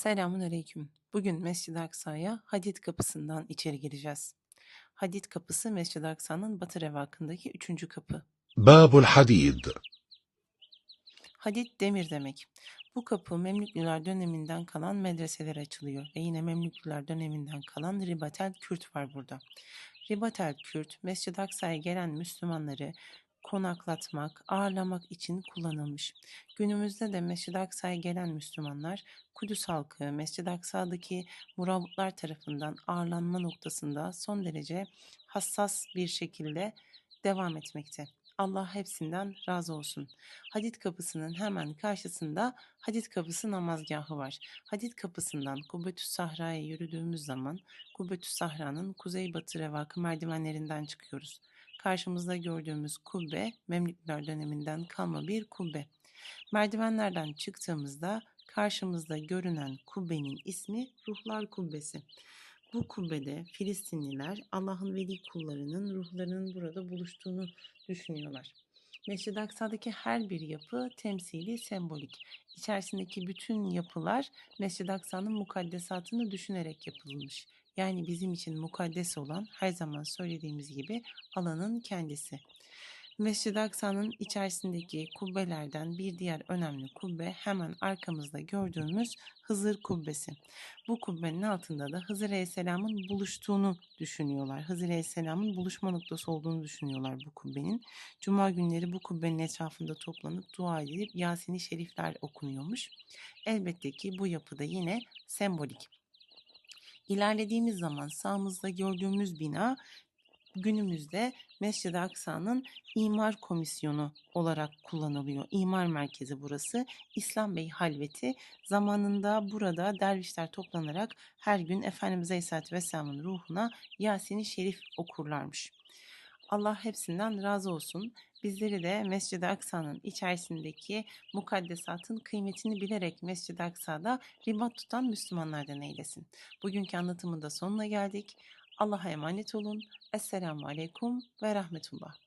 Selamun Aleyküm. Bugün Mescid-i Aksa'ya Hadid kapısından içeri gireceğiz. Hadid kapısı Mescid-i Aksa'nın batı revakındaki üçüncü kapı. Babul Hadid Hadid demir demek. Bu kapı Memlüklüler döneminden kalan medreseler açılıyor ve yine Memlüklüler döneminden kalan Ribatel Kürt var burada. Ribatel Kürt, Mescid-i Aksa'ya gelen Müslümanları konaklatmak, ağırlamak için kullanılmış. Günümüzde de Mescid-i Aksa'ya gelen Müslümanlar Kudüs halkı Mescid-i Aksa'daki murabutlar tarafından ağırlanma noktasında son derece hassas bir şekilde devam etmekte. Allah hepsinden razı olsun. Hadid kapısının hemen karşısında Hadid kapısı namazgahı var. Hadid kapısından Kubbetüs Sahra'ya yürüdüğümüz zaman Kubbetüs Sahra'nın kuzeybatı revakı merdivenlerinden çıkıyoruz. Karşımızda gördüğümüz kubbe Memlükler döneminden kalma bir kubbe. Merdivenlerden çıktığımızda karşımızda görünen kubbenin ismi Ruhlar Kubbesi. Bu kubbede Filistinliler Allah'ın veli kullarının ruhlarının burada buluştuğunu düşünüyorlar. Mescid-i Aksa'daki her bir yapı temsili, sembolik. İçerisindeki bütün yapılar Mescid-i Aksa'nın mukaddesatını düşünerek yapılmış. Yani bizim için mukaddes olan her zaman söylediğimiz gibi alanın kendisi. Mescid-i Aksa'nın içerisindeki kubbelerden bir diğer önemli kubbe hemen arkamızda gördüğümüz Hızır Kubbesi. Bu kubbenin altında da Hızır Aleyhisselam'ın buluştuğunu düşünüyorlar. Hızır Aleyhisselam'ın buluşma noktası olduğunu düşünüyorlar bu kubbenin. Cuma günleri bu kubbenin etrafında toplanıp dua edilip Yasin-i Şerifler okunuyormuş. Elbette ki bu yapıda yine sembolik. İlerlediğimiz zaman sağımızda gördüğümüz bina günümüzde Mescid-i Aksa'nın imar komisyonu olarak kullanılıyor. İmar merkezi burası. İslam Bey Halveti zamanında burada dervişler toplanarak her gün Efendimiz Aleyhisselatü Vesselam'ın ruhuna Yasin-i Şerif okurlarmış. Allah hepsinden razı olsun. Bizleri de Mescid-i Aksa'nın içerisindeki mukaddesatın kıymetini bilerek Mescid-i Aksa'da ribat tutan Müslümanlardan eylesin. Bugünkü anlatımın da sonuna geldik. Allah'a emanet olun. Esselamu Aleyküm ve Rahmetullah.